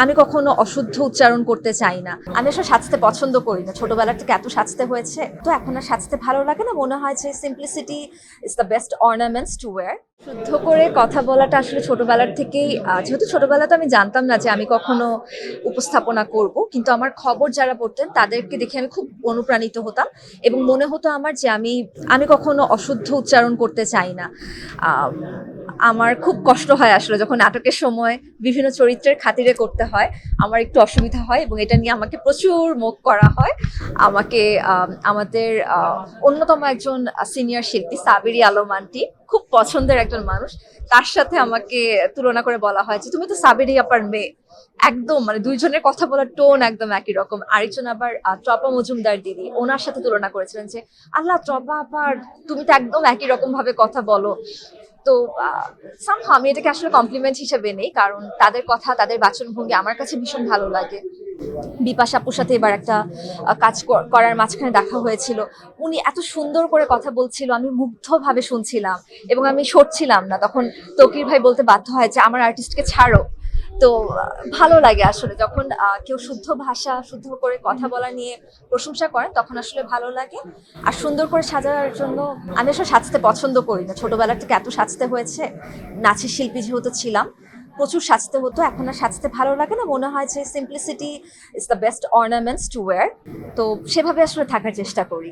আমি কখনো অশুদ্ধ উচ্চারণ করতে চাই না। আমি আসলে সাজতে পছন্দ করি না। ছোটবেলা থেকে এত সাজতে হয়েছে। তো এখন আর সাজতে ভালো লাগে না? মনে হয় যে simplicity is the best ornaments to wear শুদ্ধ করে কথা বলাটা আসলে ছোটবেলার থেকেই যেহেতু ছোটবেলাতে আমি জানতাম না যে আমি কখনো উপস্থাপনা করব। কিন্তু আমার খবর যারা পড়তেন, তাদেরকে দেখে আমি খুব অনুপ্রাণিত হতাম এবং মনে হতো আমার যে আমি আমি কখনো অশুদ্ধ উচ্চারণ করতে চাই না। আমার খুব কষ্ট হয় আসলে যখন নাটকের সময় বিভিন্ন চরিত্রের খাতিরে করতে হয় আমার একটু অসুবিধা হয় এবং এটা নিয়ে আমাকে প্রচুর মুখ করা হয়। আমাকে আম, আমাদের অন্যতম একজন সিনিয়র শিল্পী সাবেরি আলম আন্টি খুব পছন্দের একজন মানুষ। তার সাথে আমাকে তুলনা করে বলা হয় যে তুমি তো সাবেরি আপার মেয়ে। একদম মানে দুইজনের কথা বলার টোন একদম একই রকম। আরেকজন আবার ট্রপা মজুমদার দিদি ওনার সাথে তুলনা করেছিলেন যে আল্লাহ টপা আপার তুমি তো একদম একই রকম ভাবে কথা বলো। তো সামহাও আমি এটাকে আসলে কমপ্লিমেন্ট হিসেবে নেই, কারণ তাদের কথা, তাদের বাচনভঙ্গি আমার কাছে ভীষণ ভালো লাগে। বিপাশা আপুর সাথে এবার একটা কাজ করার মাঝখানে দেখা হয়েছিল। উনি এত সুন্দর করে কথা বলছিল, আমি মুগ্ধভাবে শুনছিলাম এবং আমি সরছিলাম না। তখন তকির ভাই বলতে বাধ্য হয় যে, আমার আর্টিস্টকে ছাড়ো। তো, ভালো লাগে আসলে যখন কেউ শুদ্ধ ভাষা, শুদ্ধ করে কথা বলা নিয়ে প্রশংসা করেন তখন আসলে ভালো লাগে। আর সুন্দর করে সাজার জন্য আমি আসলে সাজতে পছন্দ করি না। ছোটবেলা থেকে এত সাজতে হয়েছে। নাচের শিল্পী যেহেতু ছিলাম, প্রচুর সাজতে হতো। এখন আর সাজতে ভালো লাগে না। মনে হয় যে simplicity is the best ornaments to wear তো সেভাবে আসলে থাকার চেষ্টা করি।